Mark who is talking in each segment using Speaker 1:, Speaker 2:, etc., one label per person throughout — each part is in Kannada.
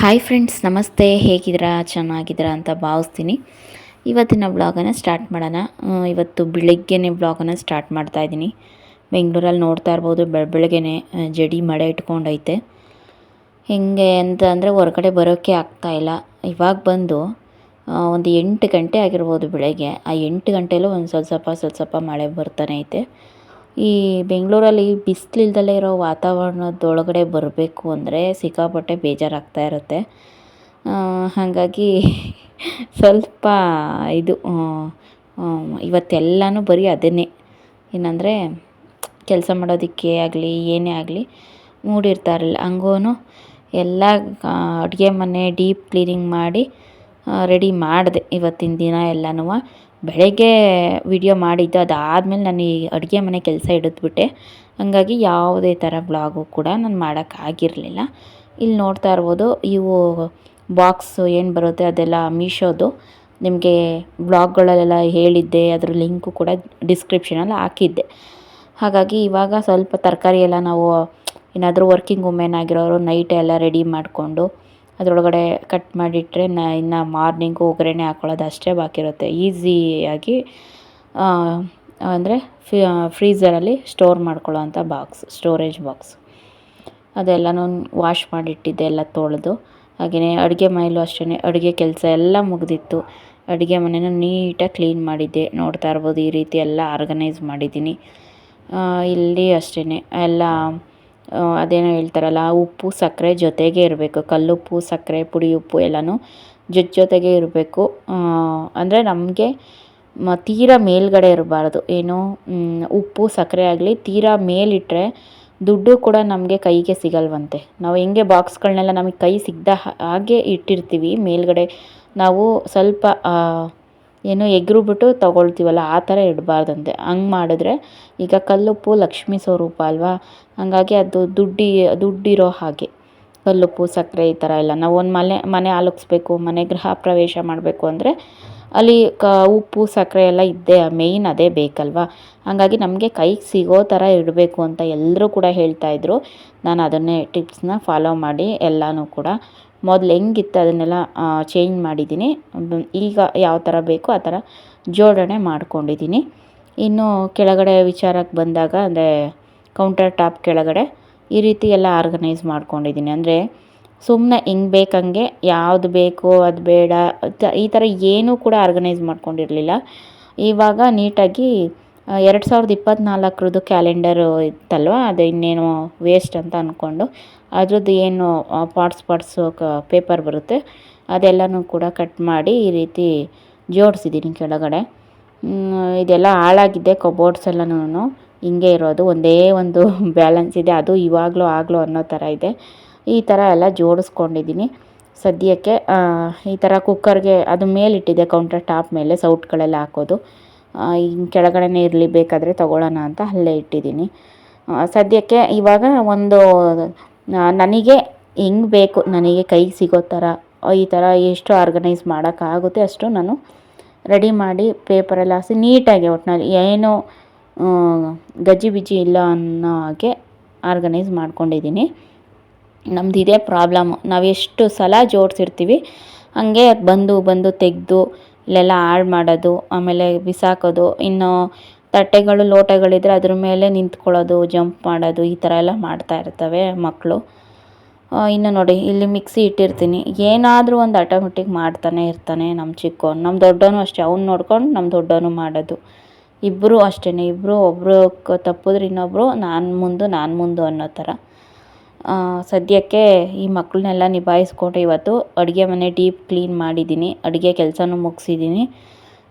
Speaker 1: ಹಾಯ್ ಫ್ರೆಂಡ್ಸ್ ನಮಸ್ತೆ. ಹೇಗಿದ್ದೀರಾ? ಚೆನ್ನಾಗಿದ್ದೀರಾ ಅಂತ ಭಾವಿಸ್ತೀನಿ. ಇವತ್ತಿನ ಬ್ಲಾಗನ್ನು ಸ್ಟಾರ್ಟ್ ಮಾಡೋಣ. ಇವತ್ತು ಬೆಳಗ್ಗೆನೇ ಬ್ಲಾಗನ್ನು ಸ್ಟಾರ್ಟ್ ಮಾಡ್ತಾ ಇದ್ದೀನಿ. ಬೆಂಗಳೂರಲ್ಲಿ ನೋಡ್ತಾ ಇರ್ಬೋದು. ಬೆಳ, ಬೆಳಗ್ಗೆನೆ ಜಡಿ ಮಳೆ ಇಟ್ಕೊಂಡೈತೆ. ಹೆಂಗೆ ಅಂತ ಅಂದರೆ ಹೊರಗಡೆ ಬರೋಕ್ಕೆ ಆಗ್ತಾಯಿಲ್ಲ ಇವಾಗ ಬಂದು ಒಂದು ಎಂಟು ಗಂಟೆ ಆಗಿರ್ಬೋದು ಬೆಳಗ್ಗೆ. ಆ ಎಂಟು ಗಂಟೆಯಲ್ಲೂ ಒಂದು ಸ್ವಲ್ಪ ಸ್ವಲ್ಪ ಸ್ವಲ್ಪ ಮಳೆ ಬರ್ತಾನೆ ಐತೆ. ಈ ಬೆಂಗಳೂರಲ್ಲಿ ಬಿಸಿಲಿಲ್ದಲೇ ಇರೋ ವಾತಾವರಣದೊಳಗಡೆ ಬರಬೇಕು ಅಂದರೆ ಸಿಕ್ಕಾಪಟ್ಟೆ ಬೇಜಾರಾಗ್ತಾ ಇರುತ್ತೆ. ಹಾಗಾಗಿ ಸ್ವಲ್ಪ ಇದು ಇವತ್ತೆಲ್ಲನೂ ಬರೀ ಅದನ್ನೇ. ಏನಂದರೆ ಕೆಲಸ ಮಾಡೋದಕ್ಕೆ ಆಗಲಿ, ಏನೇ ಆಗಲಿ ಮೂಡಿರ್ತಾ ಇರಲಿಲ್ಲ ಹಂಗೂ ಎಲ್ಲ ಅಡುಗೆ ಮನೆ ಡೀಪ್ ಕ್ಲೀನಿಂಗ್ ಮಾಡಿ ರೆಡಿ ಮಾಡಿದೆ ಇವತ್ತಿನ ದಿನ ಎಲ್ಲನೂ ಬೆಳಗ್ಗೆ ವಿಡಿಯೋ ಮಾಡಿದ್ದು, ಅದಾದಮೇಲೆ ನಾನು ಈ ಅಡುಗೆ ಮನೆ ಕೆಲಸ ಹಿಡಿದ್ಬಿಟ್ಟೆ. ಹಾಗಾಗಿ ಯಾವುದೇ ಥರ ಬ್ಲಾಗು ಕೂಡ ನಾನು ಮಾಡೋಕ್ಕಾಗಿರಲಿಲ್ಲ ಇಲ್ಲಿ ನೋಡ್ತಾ ಇರ್ಬೋದು, ಇವು ಬಾಕ್ಸು ಏನು ಬರುತ್ತೆ ಅದೆಲ್ಲ ಮೀಶೋದು. ನಿಮಗೆ ಬ್ಲಾಗ್ಗಳಲ್ಲೆಲ್ಲ ಹೇಳಿದ್ದೆ, ಅದ್ರ ಲಿಂಕು ಕೂಡ ಡಿಸ್ಕ್ರಿಪ್ಷನಲ್ಲಿ ಹಾಕಿದ್ದೆ. ಹಾಗಾಗಿ ಇವಾಗ ಸ್ವಲ್ಪ ತರಕಾರಿ ಎಲ್ಲ ನಾವು ಏನಾದರೂ ವರ್ಕಿಂಗ್ ವುಮೆನ್ ಆಗಿರೋರು ನೈಟ್ ಎಲ್ಲ ರೆಡಿ ಮಾಡಿಕೊಂಡು ಅದರೊಳಗಡೆ ಕಟ್ ಮಾಡಿಟ್ಟರೆ ನ ಇನ್ನು ಮಾರ್ನಿಂಗು ಒಗ್ಗರಣೆ ಹಾಕ್ಕೊಳ್ಳೋದು ಅಷ್ಟೇ ಬಾಕಿ ಇರುತ್ತೆ. ಈಸಿಯಾಗಿ ಅಂದರೆ ಫ್ರೀಝರಲ್ಲಿ ಸ್ಟೋರ್ ಮಾಡ್ಕೊಳ್ಳೋ ಅಂಥ ಬಾಕ್ಸ್ ಸ್ಟೋರೇಜ್ ಬಾಕ್ಸ್ ಅದೆಲ್ಲನೂ ವಾಶ್ ಮಾಡಿಟ್ಟಿದ್ದೆ, ಎಲ್ಲ ತೊಳೆದು. ಹಾಗೆಯೇ ಅಡುಗೆ ಮನೇಲೂ ಅಷ್ಟೇ ಅಡುಗೆ ಕೆಲಸ ಎಲ್ಲ ಮುಗಿದಿತ್ತು. ಅಡುಗೆ ಮನೇನ ನೀಟಾಗಿ ಕ್ಲೀನ್ ಮಾಡಿದ್ದೆ. ನೋಡ್ತಾ ಇರ್ಬೋದು ಈ ರೀತಿ ಎಲ್ಲ ಆರ್ಗನೈಸ್ ಮಾಡಿದ್ದೀನಿ. ಇಲ್ಲಿ ಅಷ್ಟೇ ಎಲ್ಲ ಅದೇನೋ ಹೇಳ್ತಾರಲ್ಲ ಉಪ್ಪು ಸಕ್ಕರೆ ಜೊತೆಗೆ ಇರಬೇಕು, ಕಲ್ಲುಪ್ಪು, ಸಕ್ಕರೆ, ಪುಡಿ ಉಪ್ಪು ಎಲ್ಲನೂ ಜೊತೆ ಜೊತೆಗೆ ಇರಬೇಕು. ಅಂದರೆ ನಮಗೆ ತೀರಾ ಮೇಲ್ಗಡೆ ಇರಬಾರ್ದು. ಏನು ಉಪ್ಪು, ಸಕ್ಕರೆ ಆಗಲಿ ತೀರಾ ಮೇಲಿಟ್ಟರೆ ದುಡ್ಡು ಕೂಡ ನಮಗೆ ಕೈಗೆ ಸಿಗಲ್ವಂತೆ. ನಾವು ಹೆಂಗೆ ಬಾಕ್ಸ್ಗಳನ್ನೆಲ್ಲ ನಮಗೆ ಕೈ ಸಿಗ್ದ ಹಾಗೆ ಇಟ್ಟಿರ್ತೀವಿ ಮೇಲ್ಗಡೆ. ನಾವು ಸ್ವಲ್ಪ ಏನು ಎಗ್ರುಬಿಟ್ಟು ತೊಗೊಳ್ತೀವಲ್ಲ, ಆ ಥರ ಇಡಬಾರ್ದಂತೆ. ಹಂಗೆ ಮಾಡಿದ್ರೆ ಈಗ ಕಲ್ಲುಪ್ಪು ಲಕ್ಷ್ಮಿ ಸ್ವರೂಪ ಅಲ್ವಾ? ಹಾಗಾಗಿ ಅದು ದುಡ್ಡಿ, ದುಡ್ಡಿರೋ ಹಾಗೆ. ಕಲ್ಲುಪ್ಪು, ಸಕ್ಕರೆ ಈ ಥರ ಎಲ್ಲ. ನಾವು ಒಂದು ಮನೆ ಮನೆ ಆಲೋಗಿಸ್ಬೇಕು ಮನೆ ಗೃಹ ಪ್ರವೇಶ ಮಾಡಬೇಕು ಅಂದರೆ ಅಲ್ಲಿ ಕ, ಉಪ್ಪು, ಸಕ್ಕರೆ ಎಲ್ಲ ಇದ್ದೇ, ಮೇಯ್ನ್ ಅದೇ ಬೇಕಲ್ವಾ? ಹಾಗಾಗಿ ನಮಗೆ ಕೈಗೆ ಸಿಗೋ ಥರ ಇಡಬೇಕು ಅಂತ ಎಲ್ಲರೂ ಕೂಡ ಹೇಳ್ತಾಯಿದ್ರು ನಾನು ಅದನ್ನೇ ಟಿಪ್ಸ್ನ ಫಾಲೋ ಮಾಡಿ ಎಲ್ಲನೂ ಕೂಡ ಮೊದಲು ಹೆಂಗಿತ್ತು ಅದನ್ನೆಲ್ಲ ಚೇಂಜ್ ಮಾಡಿದ್ದೀನಿ. ಈಗ ಯಾವ ಥರ ಬೇಕೋ ಆ ಥರ ಜೋಡಣೆ ಮಾಡ್ಕೊಂಡಿದ್ದೀನಿ. ಇನ್ನು ಕೆಳಗಡೆ ವಿಚಾರಕ್ಕೆ ಬಂದಾಗ, ಅಂದರೆ ಕೌಂಟರ್ ಟಾಪ್ ಕೆಳಗಡೆ ಈ ರೀತಿ ಎಲ್ಲ ಆರ್ಗನೈಸ್ ಮಾಡ್ಕೊಂಡಿದ್ದೀನಿ. ಅಂದರೆ ಸುಮ್ಮನೆ ಹಿಂಗೆ ಬೇಕಂಗೆ, ಯಾವುದು ಬೇಕೋ ಅದು ಬೇಡ ಈ ಥರ ಏನೂ ಕೂಡ ಆರ್ಗನೈಸ್ ಮಾಡ್ಕೊಂಡಿರಲಿಲ್ಲ. ಇವಾಗ ನೀಟಾಗಿ ಎರಡು ಸಾವಿರದ ಇಪ್ಪತ್ತ್ನಾಲ್ಕರದ್ದು ಕ್ಯಾಲೆಂಡರು ಇತ್ತಲ್ವ, ಅದು ಇನ್ನೇನು ವೇಸ್ಟ್ ಅಂತ ಅಂದ್ಕೊಂಡು ಅದ್ರದ್ದು ಏನು ಪಾರ್ಟ್ಸ್ ಪಾರ್ಟ್ಸು ಕ ಪೇಪರ್ ಬರುತ್ತೆ. ಅದೆಲ್ಲನೂ ಕೂಡ ಕಟ್ ಮಾಡಿ ಈ ರೀತಿ ಜೋಡಿಸಿದ್ದೀನಿ ಕೆಳಗಡೆ. ಇದೆಲ್ಲ ಹಾಳಾಗಿದೆ ಕಬೋರ್ಡ್ಸ್ ಎಲ್ಲನೂ ಹಿಂಗೆ ಇರೋದು, ಒಂದೇ ಒಂದು ಬ್ಯಾಲೆನ್ಸ್ ಇದೆ, ಅದು ಇವಾಗಲೂ ಆಗಲೂ ಅನ್ನೋ ಥರ ಇದೆ. ಈ ಥರ ಎಲ್ಲ ಜೋಡಿಸ್ಕೊಂಡಿದ್ದೀನಿ. ಸದ್ಯಕ್ಕೆ ಈ ಥರ ಕುಕ್ಕರ್ಗೆ ಅದು ಮೇಲಿಟ್ಟಿದೆ ಕೌಂಟರ್ ಟಾಪ್ ಮೇಲೆ, ಸೌಟ್ಗಳೆಲ್ಲ ಹಾಕೋದು. ಹಿಂಗೆ ಕೆಳಗಡೆನೇ ಇರಲಿ ಬೇಕಾದರೆ ತೊಗೊಳ್ಳೋಣ ಅಂತ ಅಲ್ಲೇ ಇಟ್ಟಿದ್ದೀನಿ. ಸದ್ಯಕ್ಕೆ ಇವಾಗ ಒಂದು ನನಗೆ ಹೆಂಗೆ ಬೇಕು, ನನಗೆ ಕೈಗೆ ಸಿಗೋ ಥರ, ಈ ಥರ ಎಷ್ಟು ಆರ್ಗನೈಸ್ ಮಾಡೋಕ್ಕಾಗುತ್ತೆ ಅಷ್ಟು ನಾನು ರೆಡಿ ಮಾಡಿ ಪೇಪರೆಲ್ಲ ಹಾಸಿ ನೀಟಾಗಿ ಒಟ್ಟಿನಲ್ಲಿ ಏನು ಗಜ್ಜಿ ಗಜಿಬಿಜಿ ಇಲ್ಲ ಅನ್ನೋ ಹಾಗೆ ಆರ್ಗನೈಸ್ ಮಾಡ್ಕೊಂಡಿದ್ದೀನಿ. ನಮ್ದು ಇದೇ ಪ್ರಾಬ್ಲಮ್. ನಾವು ಎಷ್ಟು ಸಲ ಜೋಡಿಸಿರ್ತೀವಿ, ಹಾಗೆ ಬಂದು ಬಂದು ತೆಗೆದು ಇಲ್ಲೆಲ್ಲ ಹಾಳು ಮಾಡೋದು, ಆಮೇಲೆ ಬಿಸಾಕೋದು, ಇನ್ನು ತಟ್ಟೆಗಳು, ಲೋಟಗಳಿದ್ರೆ ಅದ್ರ ಮೇಲೆ ನಿಂತ್ಕೊಳ್ಳೋದು, ಜಂಪ್ ಮಾಡೋದು, ಈ ಥರ ಎಲ್ಲ ಮಾಡ್ತಾ ಇರ್ತವೆ ಮಕ್ಕಳು. ಇನ್ನು ನೋಡಿ, ಇಲ್ಲಿ ಮಿಕ್ಸಿ ಇಟ್ಟಿರ್ತೀನಿ. ಏನಾದರೂ ಒಂದು ಆಟೋಮೆಟಿಕ್ ಮಾಡ್ತಾನೆ ಇರ್ತಾನೆ ನಮ್ಮ ಚಿಕ್ಕವನು ನಮ್ಮ ದೊಡ್ಡವನು ಅಷ್ಟೇ, ಅವ್ನು ನೋಡ್ಕೊಂಡು ನಮ್ಮ ದೊಡ್ಡವನು ಮಾಡೋದು. ಇಬ್ಬರು ಅಷ್ಟೇ ಇಬ್ಬರು ಒಬ್ಬರು ತಪ್ಪಿದ್ರೆ ಇನ್ನೊಬ್ಬರು ನಾನು ಮುಂದೆ, ನಾನು ಮುಂದು ಅನ್ನೋ ಥರ. ಸದ್ಯಕ್ಕೆ ಈ ಮಕ್ಕಳನ್ನೆಲ್ಲ ನಿಭಾಯಿಸ್ಕೊಂಡು ಇವತ್ತು ಅಡುಗೆ ಮನೆ ಡೀಪ್ ಕ್ಲೀನ್ ಮಾಡಿದ್ದೀನಿ. ಅಡುಗೆ ಕೆಲಸನೂ ಮುಗಿಸಿದ್ದೀನಿ.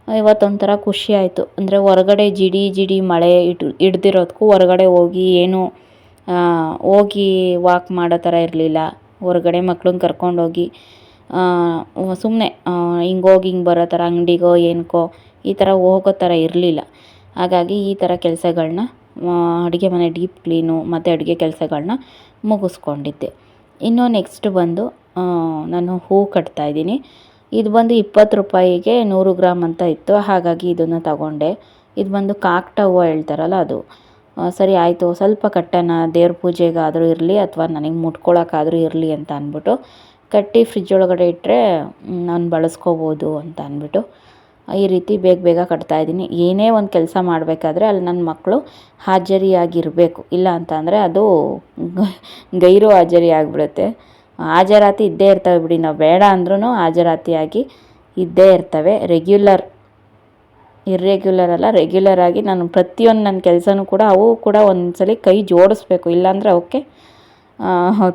Speaker 1: ಇವತ್ತೊಂಥರ ಖುಷಿ ಆಯಿತು. ಅಂದರೆ ಹೊರಗಡೆ ಜಿಡಿ ಜಿಡಿ ಮಳೆ ಇಟ್ಟು ಹಿಡ್ದಿರೋದಕ್ಕೂ ಹೊರಗಡೆ ಹೋಗಿ ಏನು ಹೋಗಿ ವಾಕ್ ಮಾಡೋ ಥರ ಇರಲಿಲ್ಲ. ಹೊರಗಡೆ ಮಕ್ಳನ್ನ ಕರ್ಕೊಂಡೋಗಿ ಸುಮ್ಮನೆ ಹಿಂಗೋಗಿ ಹೋಗಿ ಹಿಂಗೆ ಬರೋ ಥರ ಅಂಗಡಿಗೋ, ಏನಕ್ಕೋ ಈ ಥರ ಹೋಗೋ ಥರ ಇರಲಿಲ್ಲ. ಹಾಗಾಗಿ ಈ ಥರ ಕೆಲಸಗಳನ್ನ ಅಡುಗೆ ಮನೆ ಡೀಪ್ ಕ್ಲೀನು ಮತ್ತು ಅಡುಗೆ ಕೆಲಸಗಳನ್ನ ಮುಗಿಸ್ಕೊಂಡಿದ್ದೆ. ಇನ್ನು ನೆಕ್ಸ್ಟ್ ಬಂದು ನಾನು ಹೂ ಕಟ್ತಾಯಿದ್ದೀನಿ ಇದು ಬಂದು ಇಪ್ಪತ್ತು ರೂಪಾಯಿಗೆ ನೂರು ಗ್ರಾಮ್ ಅಂತ ಇತ್ತು, ಹಾಗಾಗಿ ಇದನ್ನು ತಗೊಂಡೆ. ಇದು ಬಂದು ಕಾಕ್ಟ ಹೂವು ಹೇಳ್ತಾರಲ್ಲ ಅದು. ಸರಿ ಆಯಿತು, ಸ್ವಲ್ಪ ಕಟ್ಟೋಣ, ದೇವ್ರ ಪೂಜೆಗಾದರೂ ಇರಲಿ ಅಥವಾ ನನಗೆ ಮುಟ್ಕೊಳ್ಳೋಕ್ಕಾದರೂ ಇರಲಿ ಅಂತ ಅಂದ್ಬಿಟ್ಟು ಕಟ್ಟಿ ಫ್ರಿಜ್ ಒಳಗಡೆ ಇಟ್ಟರೆ ನಾನು ಬಳಸ್ಕೋಬೋದು ಅಂತ ಅಂದ್ಬಿಟ್ಟು ಈ ರೀತಿ ಬೇಗ ಬೇಗ ಕಟ್ತಾ ಇದ್ದೀನಿ. ಏನೇ ಒಂದು ಕೆಲಸ ಮಾಡಬೇಕಾದ್ರೆ ಅಲ್ಲಿ ನನ್ನ ಮಕ್ಕಳು ಹಾಜರಿಯಾಗಿರಬೇಕು. ಇಲ್ಲ ಅಂತಂದರೆ ಅದು ಗೈರು ಹಾಜರಿ ಆಗಿಬಿಡುತ್ತೆ. ಹಾಜರಾತಿ ಇದ್ದೇ ಇರ್ತವೆ ಬಿಡಿ. ನಾವು ಬೇಡ ಅಂದ್ರೂ ಹಾಜರಾತಿಯಾಗಿ ಇದ್ದೇ ಇರ್ತವೆ. ರೆಗ್ಯುಲರ್ ಇರ್ರೆಗ್ಯುಲರ್ ಅಲ್ಲ ರೆಗ್ಯುಲರ್ ಆಗಿ ನಾನು ಪ್ರತಿಯೊಂದು ನನ್ನ ಕೆಲಸನೂ ಕೂಡ ಅವು ಕೂಡ ಒಂದ್ಸಲಿ ಕೈ ಜೋಡಿಸ್ಬೇಕು. ಇಲ್ಲಾಂದರೆ ಅವಕ್ಕೆ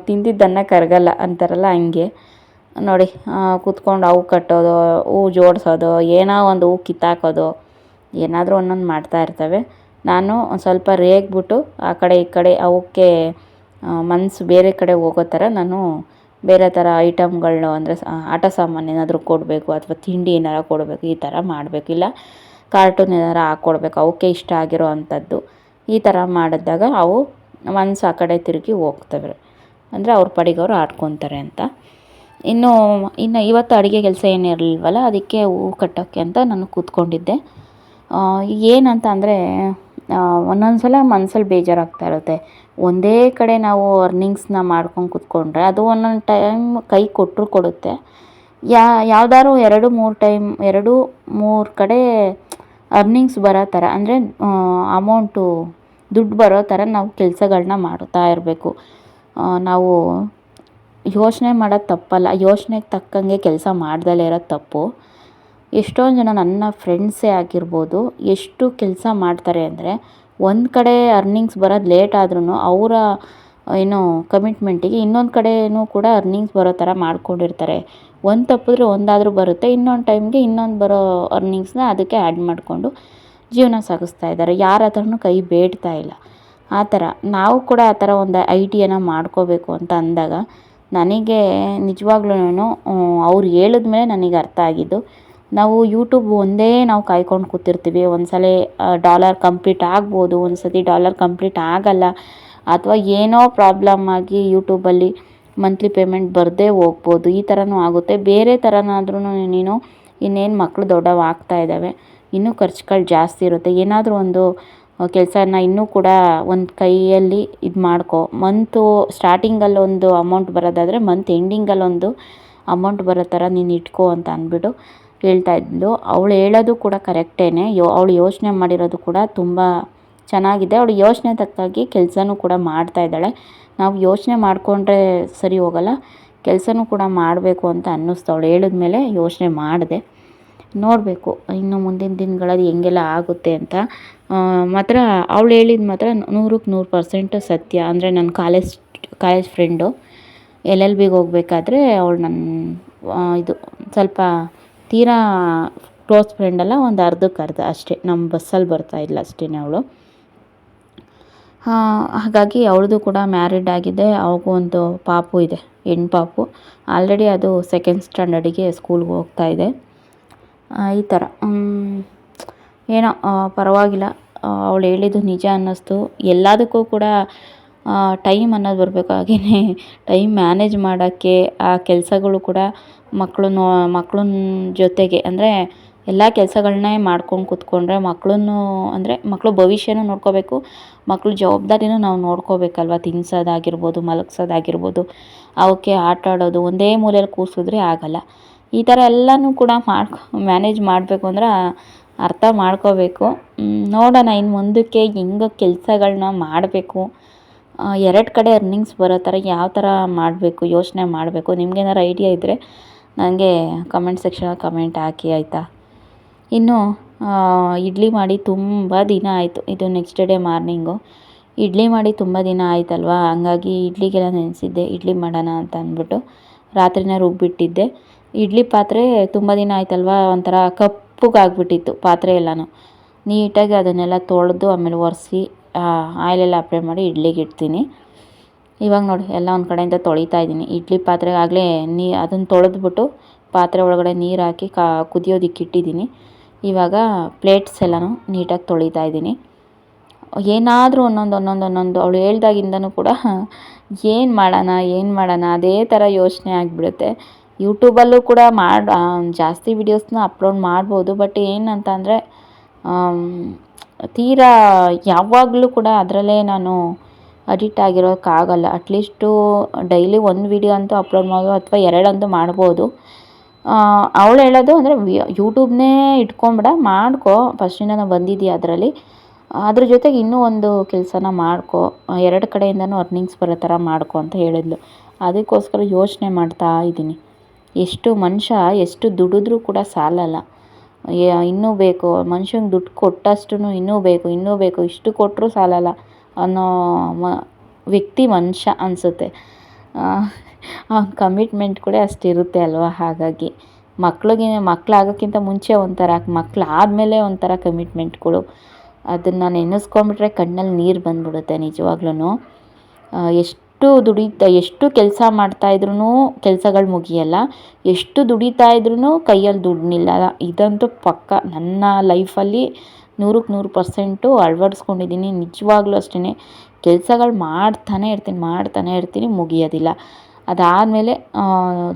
Speaker 1: ತಿಂದಿದ್ದನ್ನು ಕರಗಲ್ಲ ಅಂತಾರಲ್ಲ ಹಂಗೆ. ನೋಡಿ ಕೂತ್ಕೊಂಡು ಅವು ಕಟ್ಟೋದು, ಹೂ ಜೋಡಿಸೋದು, ಏನೋ ಒಂದು ಹೂ ಕಿತ್ತಾಕೋದು, ಏನಾದರೂ ಒಂದೊಂದು ಮಾಡ್ತಾ ಇರ್ತವೆ. ನಾನು ಒಂದು ಸ್ವಲ್ಪ ರೇಗ್ಬಿಟ್ಟು ಆ ಕಡೆ ಈ ಕಡೆ ಅವಕ್ಕೆ ಮನಸ್ಸು ಬೇರೆ ಕಡೆ ಹೋಗೋ ಥರ ನಾನು ಬೇರೆ ಥರ ಐಟಮ್ಗಳನ್ನ ಅಂದರೆ ಆಟ ಸಾಮಾನು ಏನಾದರೂ ಕೊಡಬೇಕು ಅಥವಾ ತಿಂಡಿ ಏನಾರ ಕೊಡಬೇಕು, ಈ ಥರ ಮಾಡಬೇಕು. ಇಲ್ಲ, ಕಾರ್ಟೂನ್ ಏನಾರ ಹಾಕ್ಕೊಡ್ಬೇಕು ಅವಕ್ಕೆ ಇಷ್ಟ ಆಗಿರೋ ಅಂಥದ್ದು. ಈ ಥರ ಮಾಡಿದಾಗ ಅವು ಮನಸ್ಸು ಆ ಕಡೆ ತಿರುಗಿ ಹೋಗ್ತವೆ. ಅಂದರೆ ಅವ್ರ ಪಾಡಿಗೆ ಅವರು ಆಡ್ಕೊತಾರೆ ಅಂತ. ಇನ್ನು ಇನ್ನು ಇವತ್ತು ಅಡುಗೆ ಕೆಲಸ ಏನಿರಲಿಲ್ವಲ್ಲ, ಅದಕ್ಕೆ ಹೂವು ಕಟ್ಟೋಕ್ಕೆ ಅಂತ ನಾನು ಕೂತ್ಕೊಂಡಿದ್ದೆ. ಏನಂತ ಅಂದರೆ ಒಂದೊಂದು ಸಲ ಮನ್ಸಲ್ಲಿ ಬೇಜಾರಾಗ್ತಾ ಇರುತ್ತೆ. ಒಂದೇ ಕಡೆ ನಾವು ಅರ್ನಿಂಗ್ಸ್ನ ಮಾಡ್ಕೊಂಡು ಕೂತ್ಕೊಂಡ್ರೆ ಅದು ಒಂದೊಂದು ಟೈಮ್ ಕೈ ಕೊಟ್ಟರು ಕೊಡುತ್ತೆ. ಯಾ, ಯಾವ್ದಾದ್ರು ಎರಡು ಮೂರು ಟೈಮ್ ಎರಡು ಮೂರು ಕಡೆ ಅರ್ನಿಂಗ್ಸ್ ಬರೋ ಥರ, ಅಂದರೆ ಅಮೌಂಟು ದುಡ್ಡು ಬರೋ ಥರ ನಾವು ಕೆಲಸಗಳನ್ನ ಮಾಡ್ತಾ ಇರಬೇಕು. ನಾವು ಯೋಚನೆ ಮಾಡೋದು ತಪ್ಪಲ್ಲ. ಯೋಚನೆಗೆ ತಕ್ಕಂಗೆ ಕೆಲಸ ಮಾಡ್ದಲೇ ಇರೋದು ತಪ್ಪು. ಎಷ್ಟೊಂದು ಜನ ನನ್ನ ಫ್ರೆಂಡ್ಸೇ ಆಗಿರ್ಬೋದು, ಎಷ್ಟು ಕೆಲಸ ಮಾಡ್ತಾರೆ ಅಂದರೆ ಒಂದು ಕಡೆ ಅರ್ನಿಂಗ್ಸ್ ಬರೋದು ಲೇಟ್ ಆದ್ರೂ ಅವರ, ಏನು ಕಮಿಟ್ಮೆಂಟಿಗೆ ಇನ್ನೊಂದು ಕಡೆಯೂ ಕೂಡ ಅರ್ನಿಂಗ್ಸ್ ಬರೋ ಥರ ಮಾಡ್ಕೊಂಡಿರ್ತಾರೆ. ಒಂದು ತಪ್ಪಿದ್ರೆ ಒಂದಾದರೂ ಬರುತ್ತೆ, ಇನ್ನೊಂದು ಟೈಮ್ಗೆ ಇನ್ನೊಂದು ಬರೋ ಅರ್ನಿಂಗ್ಸ್ನ ಅದಕ್ಕೆ ಆ್ಯಡ್ ಮಾಡಿಕೊಂಡು ಜೀವನ ಸಾಗಿಸ್ತಾ ಇದ್ದಾರೆ. ಯಾರ ಹತ್ರನೂ ಕೈ ಬೇಡ್ತಾ ಇಲ್ಲ. ಆ ಥರ. ನಾವು ಕೂಡ ಆ ಥರ ಒಂದು ಐಡಿಯಾನ ಮಾಡ್ಕೋಬೇಕು ಅಂತ ಅಂದಾಗ ನನಗೆ ನಿಜವಾಗ್ಲೂ ಅವ್ರು ಹೇಳಿದ ಮೇಲೆ ನನಗೆ ಅರ್ಥ ಆಗಿದ್ದು, ನಾವು ಯೂಟ್ಯೂಬ್ ಒಂದೇ ನಾವು ಕಾಯ್ಕೊಂಡು ಕೂತಿರ್ತೀವಿ. ಒಂದು ಸಲ ಡಾಲರ್ ಕಂಪ್ಲೀಟ್ ಆಗ್ಬೋದು ಒಂದು ಸತಿ ಡಾಲರ್ ಕಂಪ್ಲೀಟ್ ಆಗಲ್ಲ, ಅಥವಾ ಏನೋ ಪ್ರಾಬ್ಲಮ್ ಆಗಿ ಯೂಟ್ಯೂಬಲ್ಲಿ ಮಂತ್ಲಿ ಪೇಮೆಂಟ್ ಬರದೇ ಹೋಗ್ಬೋದು, ಈ ಥರನೂ ಆಗುತ್ತೆ. ಬೇರೆ ಥರನಾದ್ರೂ ನೀನು ಇನ್ನೇನು ಮಕ್ಕಳು ದೊಡ್ಡವಾಗ್ತಾ ಇದ್ದಾವೆ, ಇನ್ನೂ ಖರ್ಚುಗಳು ಜಾಸ್ತಿ ಇರುತ್ತೆ. ಏನಾದರೂ ಒಂದು ಕೆಲಸನ ಇನ್ನೂ ಕೂಡ ಒಂದು ಕೈಯಲ್ಲಿ ಇದು ಮಾಡ್ಕೊ. ಮಂತು ಸ್ಟಾರ್ಟಿಂಗಲ್ಲಿ ಒಂದು ಅಮೌಂಟ್ ಬರೋದಾದರೆ ಮಂತ್ ಎಂಡಿಂಗಲ್ಲೊಂದು ಅಮೌಂಟ್ ಬರೋ ಥರ ನೀನು ಇಟ್ಕೋ ಅಂತ ಅಂದ್ಬಿಟ್ಟು ಹೇಳ್ತಾ ಇದ್ಲು. ಅವಳು ಹೇಳೋದು ಕೂಡ ಕರೆಕ್ಟೇನೆ ಯೋ, ಅವಳು ಯೋಚನೆ ಮಾಡಿರೋದು ಕೂಡ ತುಂಬ ಚೆನ್ನಾಗಿದೆ. ಅವಳು ಯೋಚನೆ ತಕ್ಕಾಗಿ ಕೆಲಸನೂ ಕೂಡ ಮಾಡ್ತಾ ಇದ್ದಾಳೆ. ನಾವು ಯೋಚನೆ ಮಾಡಿಕೊಂಡ್ರೆ ಸರಿ ಹೋಗಲ್ಲ. ಕೆಲಸನೂ ಕೂಡ ಮಾಡಬೇಕು ಅಂತ ಅನ್ನಿಸ್ತು. ಅವಳು ಹೇಳಿದ್ಮೇಲೆ ಯೋಚನೆ ಮಾಡಿದೆ. ನೋಡಬೇಕು, ಇನ್ನು ಮುಂದಿನ ದಿನಗಳಲ್ಲಿ ಹೆಂಗೆಲ್ಲ ಆಗುತ್ತೆ ಅಂತ. ಮಾತ್ರ ಅವಳು ಹೇಳಿದ ಮಾತ್ರ ನೂರಕ್ಕೆ ನೂರು ಪರ್ಸೆಂಟ್ ಸತ್ಯ. ಅಂದರೆ ನನ್ನ college college friend, L L ಬಿಗೆ ಹೋಗ್ಬೇಕಾದ್ರೆ ಅವಳು ನನ್ನ ಇದು ಸ್ವಲ್ಪ ತೀರಾ ಕ್ಲೋಸ್ ಫ್ರೆಂಡಲ್ಲ ಒಂದು ಅರ್ಧಕ್ಕೆ ಅರ್ಧ ಅಷ್ಟೇ. ನಮ್ಮ ಬಸ್ಸಲ್ಲಿ ಬರ್ತಾ ಇಲ್ಲ ಅಷ್ಟೇ ಅವಳು. ಹಾಗಾಗಿ ಅವಳದು ಕೂಡ ಮ್ಯಾರಿಡ್ ಆಗಿದೆ. ಅವಳಿಗೂ ಒಂದು ಪಾಪು ಇದೆ, ಹೆಣ್ಣು ಪಾಪು. ಆಲ್ರೆಡಿ ಅದು ಸೆಕೆಂಡ್ ಸ್ಟ್ಯಾಂಡರ್ಡಿಗೆ ಸ್ಕೂಲ್ಗೆ ಹೋಗ್ತಾ ಇದೆ. ಈ ಥರ ಏನೋ ಪರವಾಗಿಲ್ಲ. ಅವಳು ಹೇಳಿದ್ದು ನಿಜ ಅನ್ನಿಸ್ತು. ಎಲ್ಲದಕ್ಕೂ ಕೂಡ ಟೈಮ್ ಅನ್ನೋದು ಬರಬೇಕು. ಹಾಗೆಯೇ ಟೈಮ್ ಮ್ಯಾನೇಜ್ ಮಾಡೋಕ್ಕೆ ಆ ಕೆಲಸಗಳು ಕೂಡ ಮಕ್ಕಳು ಮಕ್ಕಳು ಜೊತೆಗೆ ಅಂದರೆ ಎಲ್ಲ ಕೆಲಸಗಳನ್ನೇ ಮಾಡ್ಕೊಂಡು ಕೂತ್ಕೊಂಡ್ರೆ ಮಕ್ಕಳನ್ನು ಅಂದರೆ ಮಕ್ಕಳು ಭವಿಷ್ಯನೂ ನೋಡ್ಕೋಬೇಕು. ಮಕ್ಕಳು ಜವಾಬ್ದಾರಿನೂ ನಾವು ನೋಡ್ಕೋಬೇಕಲ್ವ? ತಿನ್ನಿಸೋದಾಗಿರ್ಬೋದು ಮಲಗ್ಸೋದಾಗಿರ್ಬೋದು. ಅವಕ್ಕೆ ಆಟ ಆಡೋದು ಒಂದೇ ಮೂಲೆಯಲ್ಲಿ ಕೂರಿಸಿದ್ರೆ ಆಗೋಲ್ಲ. ಈ ಥರ ಎಲ್ಲನೂ ಕೂಡ ಮಾಡ್ಕೊ ಮ್ಯಾನೇಜ್ ಮಾಡಬೇಕು ಅಂದ್ರೆ ಅರ್ಥ ಮಾಡ್ಕೋಬೇಕು. ನೋಡೋಣ ಇನ್ನು ಮುಂದಕ್ಕೆ ಹೆಂಗೆ ಕೆಲಸಗಳನ್ನ ಮಾಡಬೇಕು. ಎರಡು ಕಡೆ ಅರ್ನಿಂಗ್ಸ್ ಬರೋ ಥರ ಯಾವ ಥರ ಮಾಡಬೇಕು, ಯೋಚನೆ ಮಾಡಬೇಕು. ನಿಮ್ಗೇನಾರು ಐಡಿಯಾ ಇದ್ದರೆ ನನಗೆ ಕಮೆಂಟ್ ಸೆಕ್ಷನ್ ಕಮೆಂಟ್ ಹಾಕಿ, ಆಯಿತಾ? ಇನ್ನು ಇಡ್ಲಿ ಮಾಡಿ ತುಂಬ ದಿನ ಆಯಿತು. ಇದು ನೆಕ್ಸ್ಟ್ ಡೇ ಮಾರ್ನಿಂಗು ಇಡ್ಲಿ ಮಾಡಿ ತುಂಬ ದಿನ ಆಯ್ತಲ್ವಾ? ಹಂಗಾಗಿ ಇಡ್ಲಿಗೆಲ್ಲ ನೆನೆಸಿದ್ದೆ, ಇಡ್ಲಿ ಮಾಡೋಣ ಅಂತ ಅಂದ್ಬಿಟ್ಟು. ರಾತ್ರಿನ ರುಬ್ಬಿಟ್ಟಿದ್ದೆ ಇಡ್ಲಿ ಪಾತ್ರೆ ತುಂಬ ದಿನ ಆಯ್ತಲ್ವಾ? ಒಂಥರ ಕಪ್ಪಗಾಗ್ಬಿಟ್ಟಿತ್ತು ಪಾತ್ರೆ ಎಲ್ಲನೂ. ನೀಟಾಗಿ ಅದನ್ನೆಲ್ಲ ತೊಳೆದು ಆಮೇಲೆ ಒರೆಸಿ ಆಯಿಲೆಲ್ಲ ಅಪ್ಲೈ ಮಾಡಿ ಇಡ್ಲಿಗೆ ಇಡ್ತೀನಿ. ಇವಾಗ ನೋಡಿ, ಎಲ್ಲ ಒಂದು ಕಡೆಯಿಂದ ತೊಳಿತಾ ಇದ್ದೀನಿ. ಇಡ್ಲಿ ಪಾತ್ರೆಗೆ ಆಗಲೇ ನೀ ಅದನ್ನು ತೊಳೆದ್ಬಿಟ್ಟು ಪಾತ್ರೆ ಒಳಗಡೆ ನೀರು ಹಾಕಿ ಕಾ ಕುದಿಯೋದಕ್ಕೆ ಇಟ್ಟಿದ್ದೀನಿ. ಇವಾಗ ಪ್ಲೇಟ್ಸ್ ಎಲ್ಲನೂ ನೀಟಾಗಿ ತೊಳಿತಾ ಇದ್ದೀನಿ. ಏನಾದರೂ ಒಂದೊಂದು ಒಂದೊಂದು ಒಂದೊಂದು, ಅವಳು ಹೇಳ್ದಾಗಿಂದನೂ ಕೂಡ ಏನು ಮಾಡೋಣ ಏನು ಮಾಡೋಣ, ಅದೇ ಥರ ಯೋಚನೆ ಆಗಿಬಿಡುತ್ತೆ. ಯೂಟ್ಯೂಬಲ್ಲೂ ಕೂಡ ಮಾಡಿ ಜಾಸ್ತಿ ವಿಡಿಯೋಸ್ನ ಅಪ್ಲೋಡ್ ಮಾಡ್ಬೋದು. ಬಟ್ ಏನಂತ ಅಂದರೆ ತೀರಾ ಯಾವಾಗಲೂ ಕೂಡ ಅದರಲ್ಲೇ ನಾನು ಅಡಿಕ್ಟ್ ಆಗಿರೋಕ್ಕಾಗಲ್ಲ. ಅಟ್ಲೀಸ್ಟು ಡೈಲಿ ಒಂದು ವೀಡಿಯೋ ಅಂತೂ ಅಪ್ಲೋಡ್ ಮಾಡೋದು ಅಥವಾ ಎರಡಂತೂ ಮಾಡ್ಬೋದು. ಅವಳು ಹೇಳೋದು ಅಂದರೆ ಯೂಟ್ಯೂಬ್ನೇ ಇಟ್ಕೊಂಬಿಡ ಮಾಡ್ಕೊ. ಫಸ್ಟಿಂದನೂ ಬಂದಿದ್ದೀಯ ಅದರಲ್ಲಿ. ಅದ್ರ ಜೊತೆಗೆ ಇನ್ನೂ ಒಂದು ಕೆಲಸನ ಮಾಡ್ಕೊ. ಎರಡು ಕಡೆಯಿಂದನೂ ಅರ್ನಿಂಗ್ಸ್ ಬರೋ ಥರ ಮಾಡ್ಕೊ ಅಂತ ಹೇಳಿದ್ಲು. ಅದಕ್ಕೋಸ್ಕರ ಯೋಚನೆ ಮಾಡ್ತಾ ಇದ್ದೀನಿ. ಎಷ್ಟು ಮನುಷ್ಯ, ಎಷ್ಟು ದುಡಿದ್ರೂ ಕೂಡ ಸಾಲಲ್ಲ. ಇನ್ನೂ ಬೇಕು, ಮನುಷ್ಯಂಗೆ ದುಡ್ಡು ಕೊಟ್ಟಷ್ಟು ಇನ್ನೂ ಬೇಕು ಇನ್ನೂ ಬೇಕು, ಇಷ್ಟು ಕೊಟ್ಟರೂ ಸಾಲಲ್ಲ ಅನ್ನೋ ಮ, ವ್ಯಕ್ತಿ ಮನುಷ್ಯ ಅನಿಸುತ್ತೆ. ಆ ಕಮಿಟ್ಮೆಂಟ್ ಕೂಡ ಅಷ್ಟಿರುತ್ತೆ ಅಲ್ವಾ ಹಾಗಾಗಿ. ಮಕ್ಳಿಗೆ ಮಕ್ಕಳಾಗೋಕ್ಕಿಂತ ಮುಂಚೆ ಒಂಥರ ಮಕ್ಳು ಆದಮೇಲೆ ಒಂಥರ ಕಮಿಟ್ಮೆಂಟ್ಗಳು ಅದನ್ನು ನೆನೆಸ್ಕೊಂಬಿಟ್ರೆ ಕಣ್ಣಲ್ಲಿ ನೀರು ಬಂದ್ಬಿಡುತ್ತೆ ನಿಜವಾಗ್ಲೂ ಎಷ್ಟು ದುಡಿತಾ, ಎಷ್ಟು ಕೆಲಸ ಮಾಡ್ತಾಯಿದ್ರೂ ಕೆಲಸಗಳು ಮುಗಿಯಲ್ಲ. ಎಷ್ಟು ದುಡಿತಾ ಇದ್ರೂ ಕೈಯಲ್ಲಿ ದುಡ್ಡು ನಿಲ್ಲಲ್ಲ ಇದಂತೂ ಪಕ್ಕ ನನ್ನ ಲೈಫಲ್ಲಿ ನೂರಕ್ಕೆ ನೂರು ಪರ್ಸೆಂಟು ಅಳವಡಿಸ್ಕೊಂಡಿದ್ದೀನಿ. ನಿಜವಾಗ್ಲೂ ಅಷ್ಟೇ ಕೆಲಸಗಳು ಮಾಡ್ತಾನೆ ಇರ್ತೀನಿ ಮಾಡ್ತಾನೆ ಇರ್ತೀನಿ, ಮುಗಿಯೋದಿಲ್ಲ. ಅದಾದಮೇಲೆ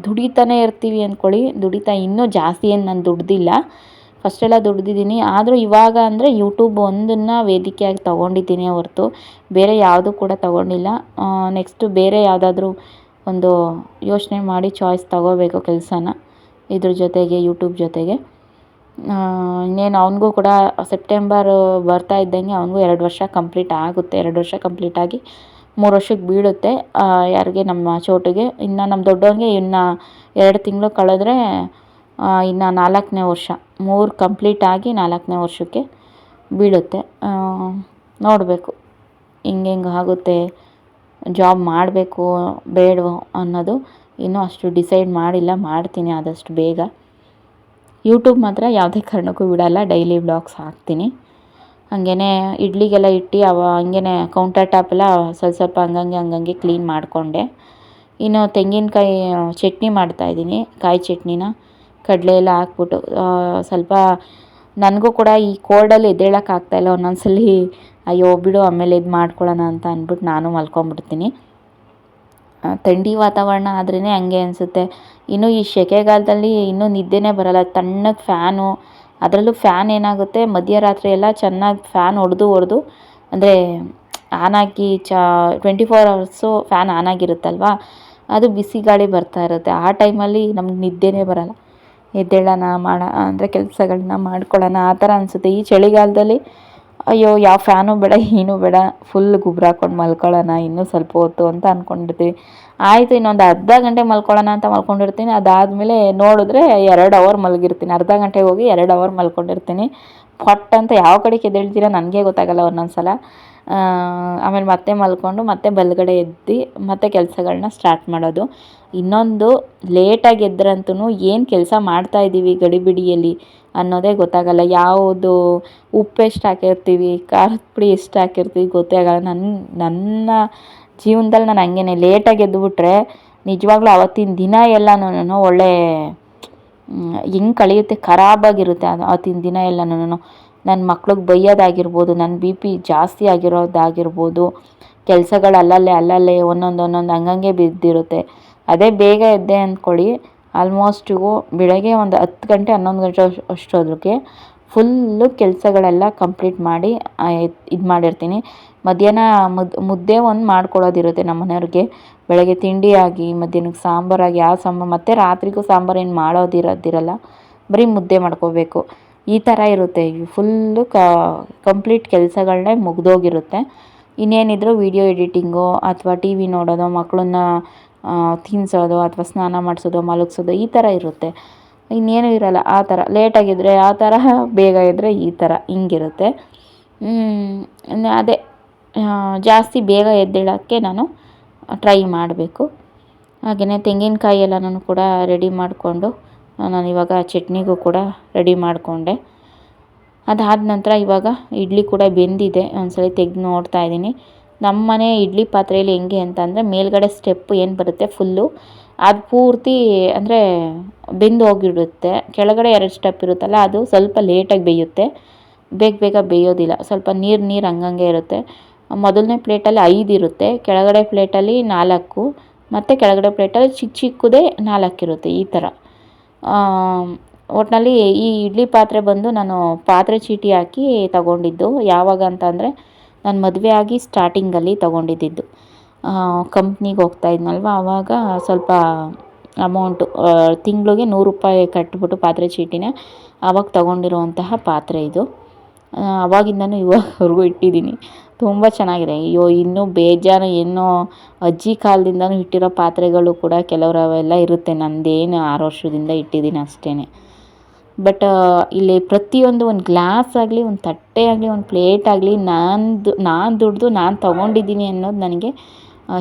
Speaker 1: ದುಡಿತಾನೆ ಇರ್ತೀವಿ ಅಂದ್ಕೊಳ್ಳಿ. ದುಡಿತಾ ಇನ್ನೂ ಜಾಸ್ತಿ ಏನು ನಾನು ದುಡ್ದಿಲ್ಲ. ಫಸ್ಟೆಲ್ಲ ದುಡ್ದಿದ್ದೀನಿ. ಆದರೂ ಇವಾಗ ಅಂದರೆ ಯೂಟ್ಯೂಬ್ ಒಂದನ್ನು ವೇದಿಕೆಯಾಗಿ ತೊಗೊಂಡಿದ್ದೀನಿ ಹೊರತು. ಬೇರೆ ಯಾವುದೂ ಕೂಡ ತೊಗೊಂಡಿಲ್ಲ. ನೆಕ್ಸ್ಟು ಬೇರೆ ಯಾವುದಾದ್ರೂ ಒಂದು ಯೋಚನೆ ಮಾಡಿ ಚಾಯ್ಸ್ ತೊಗೋಬೇಕು ಕೆಲಸನ, ಇದ್ರ ಜೊತೆಗೆ ಯೂಟ್ಯೂಬ್ ಜೊತೆಗೆ. ಇನ್ನೇನು ಅವನಿಗೂ ಕೂಡ ಸೆಪ್ಟೆಂಬರ್ ಬರ್ತಾ ಇದ್ದಂಗೆ ಅವನಿಗೂ ಎರಡು ವರ್ಷ ಕಂಪ್ಲೀಟ್ ಆಗುತ್ತೆ. ಎರಡು ವರ್ಷ ಕಂಪ್ಲೀಟ್ ಆಗಿ ಮೂರು ವರ್ಷಕ್ಕೆ ಬೀಳುತ್ತೆ. ಯಾರಿಗೆ ನಮ್ಮ ಚೋಟಿಗೆ, ಇನ್ನು ನಮ್ಮ ದೊಡ್ಡವನಿಗೆ ಇನ್ನು ಎರಡು ತಿಂಗಳು ಕಳೆದ್ರೆ ಇನ್ನು ನಾಲ್ಕನೇ ವರ್ಷ. ಮೂರು ಕಂಪ್ಲೀಟ್ ಆಗಿ ನಾಲ್ಕನೇ ವರ್ಷಕ್ಕೆ ಬೀಳುತ್ತೆ. ನೋಡಬೇಕು. ಹಿಂಗೆ ಹೆಂಗೆ ಆಗುತ್ತೆ? ಜಾಬ್ ಮಾಡಬೇಕು ಬೇಡವೋ ಅನ್ನೋದು ಇನ್ನೂ ಅಷ್ಟು ಡಿಸೈಡ್ ಮಾಡಿಲ್ಲ. ಮಾಡ್ತೀನಿ ಆದಷ್ಟು ಬೇಗ. ಯೂಟ್ಯೂಬ್ ಮಾತ್ರ ಯಾವುದೇ ಕಾರಣಕ್ಕೂ ಬಿಡಲ್ಲ. ಡೈಲಿ ಬ್ಲಾಗ್ಸ್ ಹಾಕ್ತೀನಿ. ಹಾಗೇ ಇಡ್ಲಿಗೆಲ್ಲ ಇಟ್ಟು ಅವ ಹಂಗೇ ಕೌಂಟರ್ ಟಾಪ್ ಎಲ್ಲ ಸ್ವಲ್ಪ ಸ್ವಲ್ಪ ಹಂಗಂಗೆ ಹಂಗಂಗೆ ಕ್ಲೀನ್ ಮಾಡಿಕೊಂಡೆ. ಇನ್ನು ತೆಂಗಿನಕಾಯಿ ಚಟ್ನಿ ಮಾಡ್ತಾಯಿದ್ದೀನಿ ಕಾಯಿ ಚಟ್ನಿನ. ಕಡಲೆ ಎಲ್ಲ ಹಾಕ್ಬಿಟ್ಟು ಸ್ವಲ್ಪ ನನಗೂ ಕೂಡ ಈ ಕೋಲ್ಡಲ್ಲಿ ಎದ್ದೇಳಕ್ಕೆ ಆಗ್ತಾಯಿಲ್ಲ ಒಂದೊಂದು ಸಲ ಅಯ್ಯೋ ಬಿಡು ಆಮೇಲೆ ಇದು ಮಾಡ್ಕೊಳ್ಳೋಣ ಅಂತ ಅಂದ್ಬಿಟ್ಟು ನಾನು ಮಲ್ಕೊಂಬಿಡ್ತೀನಿ. ಥಂಡಿ ವಾತಾವರಣ ಆದ್ರೇ ಹಂಗೆ ಅನಿಸುತ್ತೆ. ಇನ್ನು ಈ ಸೆಕೆಗಾಲದಲ್ಲಿ ಇನ್ನೂ ನಿದ್ದೆನೇ ಬರಲ್ಲ, ತಣ್ಣಗೆ ಫ್ಯಾನು, ಅದರಲ್ಲೂ ಫ್ಯಾನ್ ಏನಾಗುತ್ತೆ ಮಧ್ಯರಾತ್ರಿ ಎಲ್ಲ ಚೆನ್ನಾಗಿ ಫ್ಯಾನ್ ಹೊಡೆದು ಹೊಡೆದು ಅಂದರೆ ಆನ್ ಹಾಕಿ ಚ twenty four hours fan on ಆಗಿರುತ್ತಲ್ವ, ಅದು ಬಿಸಿ ಗಾಳಿ ಬರ್ತಾ ಇರುತ್ತೆ. ಆ ಟೈಮಲ್ಲಿ ನಮ್ಗೆ ನಿದ್ದೆನೇ ಬರೋಲ್ಲ. ಎದ್ದೇಳೋಣ, ಮಾಡ, ಅಂದರೆ ಕೆಲಸಗಳನ್ನ ಮಾಡ್ಕೊಳ್ಳೋಣ. ಆ ಥರ ಅನಿಸುತ್ತೆ. ಈ ಚಳಿಗಾಲದಲ್ಲಿ ಅಯ್ಯೋ, ಯಾವ ಫ್ಯಾನು ಬೇಡ, ಏನೂ ಬೇಡ. ಫುಲ್ ಗುಬ್ರ ಹಾಕೊಂಡು ಮಲ್ಕೊಳ್ಳೋಣ. ಇನ್ನೂ ಸ್ವಲ್ಪ ಹೊತ್ತು ಅಂತ ಅಂದ್ಕೊಂಡಿರ್ತೀವಿ ಆಯಿತು, ಇನ್ನೊಂದು ಅರ್ಧ ಗಂಟೆ ಮಲ್ಕೊಳ್ಳೋಣ ಅಂತ ಮಲ್ಕೊಂಡಿರ್ತೀನಿ. ಅದಾದಮೇಲೆ ನೋಡಿದ್ರೆ ಎರಡು ಅವರ್ ಮಲಗಿರ್ತೀನಿ. ಅರ್ಧ ಗಂಟೆಗೆ ಹೋಗಿ ಎರಡು ಅವರ್ ಮಲ್ಕೊಂಡಿರ್ತೀನಿ. ಪಟ್ ಅಂತ ಯಾವ ಕಡೆ ಎದ್ದೇಳ್ತೀರ ನನಗೆ ಗೊತ್ತಾಗಲ್ಲ ಒಂದೊಂದು ಸಲ ಆಮೇಲೆ ಮತ್ತೆ ಮಲ್ಕೊಂಡು ಮತ್ತೆ ಬಲಗಡೆ ಎದ್ದು ಮತ್ತೆ ಕೆಲಸಗಳನ್ನ ಸ್ಟಾರ್ಟ್ ಮಾಡೋದು. ಇನ್ನೊಂದು ಲೇಟಾಗಿ ಎದ್ರಂತೂ ಏನು ಕೆಲಸ ಮಾಡ್ತಾ ಇದ್ದೀವಿ ಗಡಿಬಿಡಿಯಲ್ಲಿ ಅನ್ನೋದೇ ಗೊತ್ತಾಗಲ್ಲ. ಯಾವುದು ಉಪ್ಪು ಎಷ್ಟು ಹಾಕಿರ್ತೀವಿ, ಖಾರದ ಪುಡಿ ಎಷ್ಟು ಹಾಕಿರ್ತೀವಿ ಗೊತ್ತೇ ಆಗಲ್ಲ. ನನ್ನ ನನ್ನ ಜೀವನದಲ್ಲಿ ನಾನು ಹಂಗೇನೆ. ಲೇಟಾಗಿ ಎದ್ದುಬಿಟ್ರೆ ನಿಜವಾಗ್ಲೂ ಆವತ್ತಿನ ದಿನ ಎಲ್ಲನೂ ಒಳ್ಳೆ ಹೆಂಗೆ ಕಳೆಯುತ್ತೆ? ಖರಾಬಾಗಿರುತ್ತೆ ಅದು ಆವತ್ತಿನ ದಿನ ಎಲ್ಲನೂ ನನ್ನ ಮಕ್ಳಿಗೆ ಬೈಯೋದಾಗಿರ್ಬೋದು ನನ್ನ ಬಿ ಪಿ ಜಾಸ್ತಿ ಆಗಿರೋದಾಗಿರ್ಬೋದು ಕೆಲಸಗಳು ಅಲ್ಲಲ್ಲೇ ಅಲ್ಲಲ್ಲೇ ಒಂದೊಂದು ಒಂದೊಂದು ಹಂಗಂಗೆ ಬಿದ್ದಿರುತ್ತೆ. ಅದೇ ಬೇಗ ಎದ್ದೆ ಅಂದ್ಕೊಳ್ಳಿ ಆಲ್ಮೋಸ್ಟು ಬೆಳಗ್ಗೆ ಒಂದು ಹತ್ತು ಗಂಟೆ ಹನ್ನೊಂದು ಗಂಟೆ ಅಷ್ಟೊತ್ತಿಗೆ ಫುಲ್ಲು ಕೆಲಸಗಳೆಲ್ಲ ಕಂಪ್ಲೀಟ್ ಮಾಡಿ ಇದು ಮಾಡಿರ್ತೀನಿ. ಮಧ್ಯಾಹ್ನ ಮುದ್ದೆ ಮುದ್ದೆ ಒಂದು ಮಾಡ್ಕೊಳ್ಳೋದಿರುತ್ತೆ ನಮ್ಮ ಮನೆಯವ್ರಿಗೆ ಬೆಳಗ್ಗೆ ತಿಂಡಿಯಾಗಿ ಮಧ್ಯಾಹ್ನಕ್ಕೆ ಸಾಂಬಾರಾಗಿ ಯಾವ ಸಾಂಬಾರು, ಮತ್ತು ರಾತ್ರಿಗೂ ಸಾಂಬಾರು ಏನು ಮಾಡೋದಿರೋದಿರಲ್ಲ, ಬರೀ ಮುದ್ದೆ ಮಾಡ್ಕೋಬೇಕು. ಈ ಥರ ಇರುತ್ತೆ. ಫುಲ್ಲು ಕಂಪ್ಲೀಟ್ ಕೆಲಸಗಳನ್ನೇ ಮುಗಿದೋಗಿರುತ್ತೆ. ಇನ್ನೇನಿದ್ರು ವೀಡಿಯೋ ಎಡಿಟಿಂಗು ಅಥವಾ ಟಿ ವಿ ನೋಡೋದು ಮಕ್ಕಳನ್ನ ತಿನ್ನಿಸೋದು ಅಥವಾ ಸ್ನಾನ ಮಾಡಿಸೋದು, ಮಲಗಿಸೋದು ಈ ಥರ ಇರುತ್ತೆ. ಇನ್ನೇನು ಇರಲ್ಲ. ಆ ಥರ ಲೇಟಾಗಿದ್ದರೆ ಆ ಥರ, ಬೇಗ ಇದ್ದರೆ ಈ ಥರ ಹಿಂಗಿರುತ್ತೆ. ಅದೇ ಜಾಸ್ತಿ ಬೇಗ ಎದ್ದೇಳೋಕ್ಕೆ ನಾನು ಟ್ರೈ ಮಾಡಬೇಕು. ಹಾಗೆಯೇ ತೆಂಗಿನಕಾಯಿ ಎಲ್ಲನೂ ಕೂಡ ರೆಡಿ ಮಾಡಿಕೊಂಡು ನಾನು ಇವಾಗ ಚಟ್ನಿಗೂ ಕೂಡ ರೆಡಿ ಮಾಡಿಕೊಂಡೆ. ಅದಾದ ನಂತರ ಇವಾಗ ಇಡ್ಲಿ ಕೂಡ ಬೆಂದಿದೆ. ಒಂದ್ಸಲ ತೆಗೆದು ನೋಡ್ತಾ ಇದ್ದೀನಿ. ನಮ್ಮ ಮನೆ ಇಡ್ಲಿ ಪಾತ್ರೆಯಲ್ಲಿ ಹೆಂಗೆ ಅಂತಂದರೆ ಮೇಲ್ಗಡೆ ಸ್ಟೆಪ್ ಏನು ಬರುತ್ತೆ ಫುಲ್ಲು ಅದು ಪೂರ್ತಿ ಅಂದರೆ ಬೆಂದು ಹೋಗಿರುತ್ತೆ ಕೆಳಗಡೆ ಎರಡು ಸ್ಟೆಪ್ ಇರುತ್ತಲ್ಲ, ಅದು ಸ್ವಲ್ಪ ಲೇಟಾಗಿ ಬೇಯುತ್ತೆ. ಬೇಗ ಬೇಗ ಬೇಯೋದಿಲ್ಲ. ಸ್ವಲ್ಪ ನೀರು ನೀರು ಹಂಗಂಗೆ ಇರುತ್ತೆ. ಮೊದಲನೇ ಪ್ಲೇಟಲ್ಲಿ ಐದು ಇರುತ್ತೆ. ಕೆಳಗಡೆ ಪ್ಲೇಟಲ್ಲಿ ನಾಲ್ಕು. ಮತ್ತು ಕೆಳಗಡೆ ಪ್ಲೇಟಲ್ಲಿ ಚಿಕ್ಕ ಚಿಕ್ಕದೇ ನಾಲ್ಕು ಇರುತ್ತೆ ಈ ಥರ ಒಟ್ಟಿನಲ್ಲಿ ಈ ಇಡ್ಲಿ ಪಾತ್ರೆ ಬಂದು ನಾನು ಪಾತ್ರೆ ಚೀಟಿ ಹಾಕಿ ತಗೊಂಡಿದ್ದು. ಯಾವಾಗ ಅಂತ ಅಂದರೆ ನಾನು ಮದುವೆ ಆಗಿ ಸ್ಟಾರ್ಟಿಂಗಲ್ಲಿ ತಗೊಂಡಿದ್ದಿದ್ದು. ಕಂಪ್ನಿಗೆ ಹೋಗ್ತಾ ಇದ್ನಲ್ವ? ಆವಾಗ ಸ್ವಲ್ಪ ಅಮೌಂಟು ತಿಂಗಳಿಗೆ ನೂರು ರೂಪಾಯಿ ಕಟ್ಬಿಟ್ಟು ಪಾತ್ರೆ ಚೀಟಿನ ಆವಾಗ ತಗೊಂಡಿರುವಂತಹ ಪಾತ್ರೆ ಇದು. ಆವಾಗಿಂದನೂ ಇವಾಗವರೆಗೂ ಇಟ್ಟಿದ್ದೀನಿ. ತುಂಬ ಚೆನ್ನಾಗಿದೆ. ಅಯ್ಯೋ, ಇನ್ನೂ ಬೇಜಾನು ಏನೋ ಅಜ್ಜಿ ಕಾಲದಿಂದನೂ ಇಟ್ಟಿರೋ ಪಾತ್ರೆಗಳು ಕೂಡ ಕೆಲವ್ರು ಅವೆಲ್ಲ ಇರುತ್ತೆ. ನಂದೇನು ಆರು ವರ್ಷದಿಂದ ಇಟ್ಟಿದ್ದೀನಿ ಅಷ್ಟೇ ಬಟ್ ಇಲ್ಲಿ ಪ್ರತಿಯೊಂದು ಒಂದು ಗ್ಲಾಸ್ ಆಗಲಿ, ಒಂದು ತಟ್ಟೆ ಆಗಲಿ, ಒಂದು ಪ್ಲೇಟ್ ಆಗಲಿ ನಾನು ನಾನು ದುಡ್ದು ನಾನು ತೊಗೊಂಡಿದ್ದೀನಿ ಅನ್ನೋದು ನನಗೆ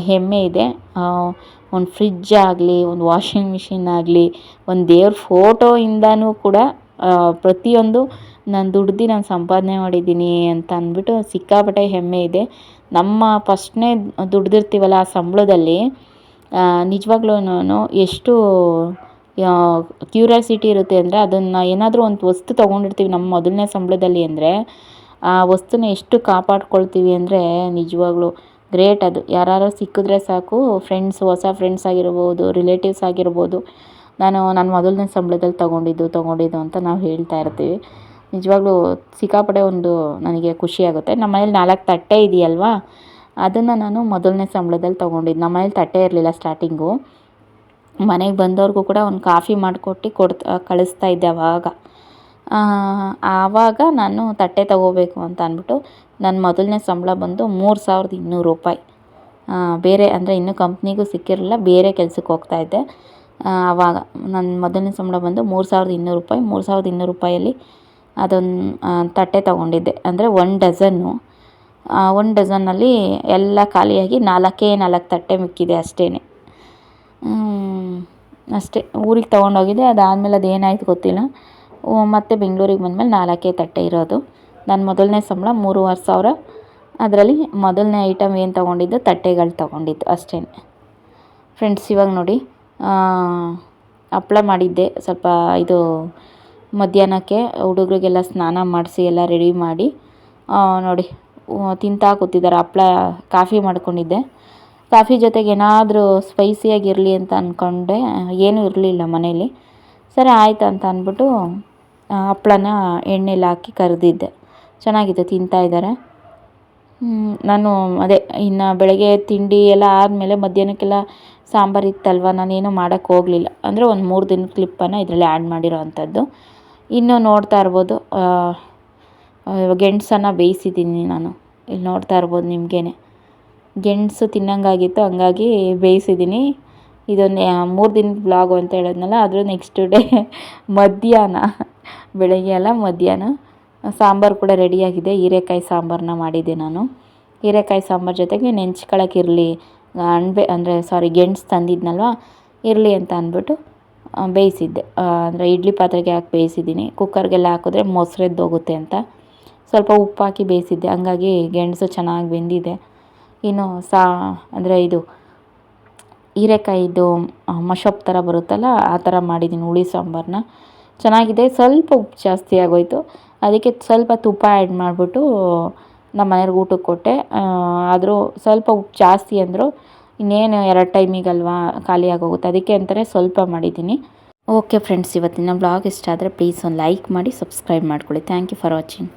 Speaker 1: ಹೆಮ್ಮೆ ಇದೆ. ಒಂದು ಫ್ರಿಜ್ ಆಗಲಿ, ಒಂದು ವಾಷಿಂಗ್ ಮಿಷಿನ್ ಆಗಲಿ, ಒಂದು ದೇವ್ರ ಫೋಟೋಯಿಂದನೂ ಕೂಡ ಪ್ರತಿಯೊಂದು ನಾನು ದುಡ್ದು ನಾನು ಸಂಪಾದನೆ ಮಾಡಿದ್ದೀನಿ ಅಂತ ಅಂದ್ಬಿಟ್ಟು ಸಿಕ್ಕಾಪಟ್ಟೆ ಹೆಮ್ಮೆ ಇದೆ. ನಮ್ಮ ಫಸ್ಟ್ನೇ ದುಡ್ದಿರ್ತೀವಲ್ಲ ಆ ಸಂಬಳದಲ್ಲಿ ನಿಜವಾಗ್ಲೂ ಎಷ್ಟು ಕ್ಯೂರಿಯಾಸಿಟಿ ಇರುತ್ತೆ ಅಂದರೆ ಅದನ್ನು ಏನಾದರೂ ಒಂದು ವಸ್ತು ತೊಗೊಂಡಿರ್ತೀವಿ ನಮ್ಮ ಮೊದಲನೇ ಸಂಬಳದಲ್ಲಿ ಅಂದರೆ, ಆ ವಸ್ತುನ ಎಷ್ಟು ಕಾಪಾಡ್ಕೊಳ್ತೀವಿ ಅಂದರೆ ನಿಜವಾಗ್ಲೂ ಗ್ರೇಟ್ ಅದು. ಯಾರು ಸಿಕ್ಕಿದ್ರೆ ಸಾಕು ಫ್ರೆಂಡ್ಸ್ ಹೊಸ ಫ್ರೆಂಡ್ಸ್ ಆಗಿರ್ಬೋದು ರಿಲೇಟಿವ್ಸ್ ಆಗಿರ್ಬೋದು. ನಾನು ನನ್ನ ಮೊದಲನೇ ಸಂಬಳದಲ್ಲಿ ತೊಗೊಂಡಿದ್ದು ತೊಗೊಂಡಿದ್ದು ಅಂತ ನಾವು ಹೇಳ್ತಾ ಇರ್ತೀವಿ. ನಿಜವಾಗ್ಲೂ ಸಿಕ್ಕಾಪಡೆ ಒಂದು ನನಗೆ ಖುಷಿಯಾಗುತ್ತೆ ನಮ್ಮ ಮನೇಲಿ ನಾಲ್ಕು ತಟ್ಟೆ ಇದೆಯಲ್ವಾ? ಅದನ್ನು ನಾನು ಮೊದಲನೇ ಸಂಬಳದಲ್ಲಿ ತೊಗೊಂಡಿದ್ದು. ನಮ್ಮ ಮನೇಲಿ ತಟ್ಟೆ ಇರಲಿಲ್ಲ ಸ್ಟಾರ್ಟಿಂಗು ಮನೆಗೆ ಬಂದವ್ರಿಗೂ ಕೂಡ ಒಂದು ಕಾಫಿ ಮಾಡಿಕೊಟ್ಟು ಕೊಡ್ತಾ, ಕಳಿಸ್ತಾ ಇದ್ದೆ ಆವಾಗ ಆವಾಗ ನಾನು ತಟ್ಟೆ ತಗೋಬೇಕು ಅಂತ ಅಂದ್ಬಿಟ್ಟು ನನ್ನ ಮೊದಲನೇ ಸಂಬಳ ಬಂದು ಮೂರು ಸಾವಿರದ ಇನ್ನೂರು ರೂಪಾಯಿ. ಬೇರೆ ಅಂದರೆ ಇನ್ನೂ ಕಂಪ್ನಿಗೂ ಸಿಕ್ಕಿರಲಿಲ್ಲ, ಬೇರೆ ಕೆಲಸಕ್ಕೆ ಹೋಗ್ತಾಯಿದ್ದೆ ಆವಾಗ ನನ್ನ ಮೊದಲನೇ ಸಂಬಳ ಬಂದು ಮೂರು ಸಾವಿರದ ಇನ್ನೂರು ರೂಪಾಯಿ, ಮೂರು ಸಾವಿರದ ಇನ್ನೂರು ರೂಪಾಯಲ್ಲಿ ಅದೊಂದು ತಟ್ಟೆ ತಗೊಂಡಿದ್ದೆ. ಅಂದರೆ ಒನ್ ಡಝನ್ನು ಒನ್ ಡಝನ್ನಲ್ಲಿ ಎಲ್ಲ ಖಾಲಿಯಾಗಿ ನಾಲ್ಕೇ ನಾಲ್ಕು ತಟ್ಟೆ ಮಿಕ್ಕಿದೆ ಅಷ್ಟೇ ಅಷ್ಟೇ. ಊರಿಗೆ ತೊಗೊಂಡೋಗಿದ್ದೆ, ಅದಾದಮೇಲೆ ಅದೇನಾಯ್ತು ಗೊತ್ತಿಲ್ಲ. ಮತ್ತೆ ಬೆಂಗಳೂರಿಗೆ ಬಂದಮೇಲೆ ನಾಲ್ಕೇ ತಟ್ಟೆ ಇರೋದು. ನನ್ನ ಮೊದಲನೇ ಸಂಬಳ ಮೂರುವರೆ ಸಾವಿರ. ಅದರಲ್ಲಿ ಮೊದಲನೇ ಐಟಮ್ ಏನು ತೊಗೊಂಡಿದ್ದು? ತಟ್ಟೆಗಳು ತೊಗೊಂಡಿದ್ದು ಅಷ್ಟೇ ಫ್ರೆಂಡ್ಸ್ ಇವಾಗ ನೋಡಿ. ಹಪ್ಳ ಮಾಡಿದ್ದೆ. ಸ್ವಲ್ಪ ಇದು ಮಧ್ಯಾಹ್ನಕ್ಕೆ ಹುಡುಗರಿಗೆಲ್ಲ ಸ್ನಾನ ಮಾಡಿಸಿ ಎಲ್ಲ ರೆಡಿ ಮಾಡಿ ನೋಡಿ ತಿಂತಾ ಕೂತಿದ್ದಾರೆ. ಹಪ್ಳ ಕಾಫಿ ಮಾಡ್ಕೊಂಡಿದ್ದೆ. ಕಾಫಿ ಜೊತೆಗೆ ಏನಾದರೂ ಸ್ಪೈಸಿಯಾಗಿರಲಿ ಅಂತ ಅಂದ್ಕೊಂಡೆ ಏನೂ ಇರಲಿಲ್ಲ ಮನೇಲಿ. ಸರಿ, ಆಯ್ತು ಅಂತ ಅಂದ್ಬಿಟ್ಟು ಹಪ್ಳನ ಎಣ್ಣೆಲಿ ಹಾಕಿ ಕರೆದಿದ್ದೆ. ಚೆನ್ನಾಗಿತ್ತು, ತಿಂತಾ ಇದ್ದಾರೆ. ನಾನು ಅದೇ ಇನ್ನು ಬೆಳಗ್ಗೆ ತಿಂಡಿ ಎಲ್ಲ ಆದಮೇಲೆ ಮಧ್ಯಾಹ್ನಕ್ಕೆಲ್ಲ ಸಾಂಬಾರು ಇತ್ತಲ್ವ? ನಾನೇನು ಮಾಡೋಕ್ಕೆ ಹೋಗಲಿಲ್ಲ. ಅಂದರೆ ಒಂದು ಮೂರು ದಿನದ ಕ್ಲಿಪ್ಪನ್ನು ಇದರಲ್ಲಿ ಆ್ಯಡ್ ಮಾಡಿರೋ ಅಂಥದ್ದು ಇನ್ನು ನೋಡ್ತಾ ಇರ್ಬೋದು. ಗೆಣಸನ್ನು ಬೇಯಿಸಿದ್ದೀನಿ ನಾನು. ಇಲ್ಲಿ ನೋಡ್ತಾ ಇರ್ಬೋದು ನಿಮಗೇನೆ. ಗೆಣಸು ತಿನ್ನಂಗಾಗಿತ್ತು, ಹಂಗಾಗಿ ಬೇಯಿಸಿದ್ದೀನಿ. ಇದೊಂದು ಮೂರು ದಿನದ ಬ್ಲಾಗು ಅಂತ ಹೇಳಿದ್ನಲ್ಲ, ಆದರೂ ನೆಕ್ಸ್ಟ್ ಡೇ ಮಧ್ಯಾಹ್ನ, ಬೆಳಗ್ಗೆ ಅಲ್ಲ ಮಧ್ಯಾಹ್ನ, ಸಾಂಬಾರು ಕೂಡ ರೆಡಿಯಾಗಿದೆ ಹೀರೆಕಾಯಿ ಸಾಂಬಾರನ್ನ ಮಾಡಿದ್ದೆ ನಾನು. ಹೀರೆಕಾಯಿ ಸಾಂಬಾರು ಜೊತೆಗೆ ನೆಂಚ್ಕೊಳ್ಳೋಕ್ಕಿರಲಿ ಅಣಬೆ ಅಂದರೆ ಸಾರಿ ಗೆಣಸು ತಂದಿದ್ನಲ್ವ? ಇರಲಿ ಅಂತ ಅಂದ್ಬಿಟ್ಟು ಬೇಯಿಸಿದ್ದೆ. ಅಂದರೆ ಇಡ್ಲಿ ಪಾತ್ರೆಗೆ ಹಾಕಿ ಬೇಯಿಸಿದ್ದೀನಿ. ಕುಕ್ಕರ್ಗೆಲ್ಲ ಹಾಕಿದ್ರೆ ಮೊಸರೆದ್ದೋಗುತ್ತೆ ಅಂತ. ಸ್ವಲ್ಪ ಉಪ್ಪು ಹಾಕಿ ಬೇಯಿಸಿದ್ದೆ. ಹಂಗಾಗಿ ಗೆಣಸು ಚೆನ್ನಾಗಿ ಬೆಂದಿದೆ. ಇನ್ನು ಸಾ, ಅಂದರೆ ಇದು ಹೀರೆಕಾಯಿದು ಮಶಪ್ ಥರ ಬರುತ್ತಲ್ಲ, ಆ ಥರ ಮಾಡಿದ್ದೀನಿ ಹುಳಿ ಸಾಂಬಾರನ್ನ ಚೆನ್ನಾಗಿದೆ. ಸ್ವಲ್ಪ ಉಪ್ಪು ಜಾಸ್ತಿ ಆಗೋಯಿತು. ಅದಕ್ಕೆ ಸ್ವಲ್ಪ ತುಪ್ಪ ಆ್ಯಡ್ ಮಾಡಿಬಿಟ್ಟು ನಮ್ಮ ಮನೆಯವ್ರಿಗೆ ಊಟಕ್ಕೆ ಕೊಟ್ಟೆ. ಆದರೂ ಸ್ವಲ್ಪ ಉಪ್ಪು ಜಾಸ್ತಿ ಅಂದರು ಇನ್ನೇನು ಎರಡು ಟೈಮಿಗಲ್ವಾ ಖಾಲಿ ಆಗೋಗುತ್ತೆ. ಅದಕ್ಕೆ ಅಂತಾರೆ ಸ್ವಲ್ಪ ಮಾಡಿದ್ದೀನಿ. ಓಕೆ ಫ್ರೆಂಡ್ಸ್, ಇವತ್ತಿನ ಬ್ಲಾಗ್ ಇಷ್ಟ ಆದರೆ ಪ್ಲೀಸ್ ಒಂದು ಲೈಕ್ ಮಾಡಿ, ಸಬ್ಸ್ಕ್ರೈಬ್ ಮಾಡ್ಕೊಳ್ಳಿ. Thank you for watching.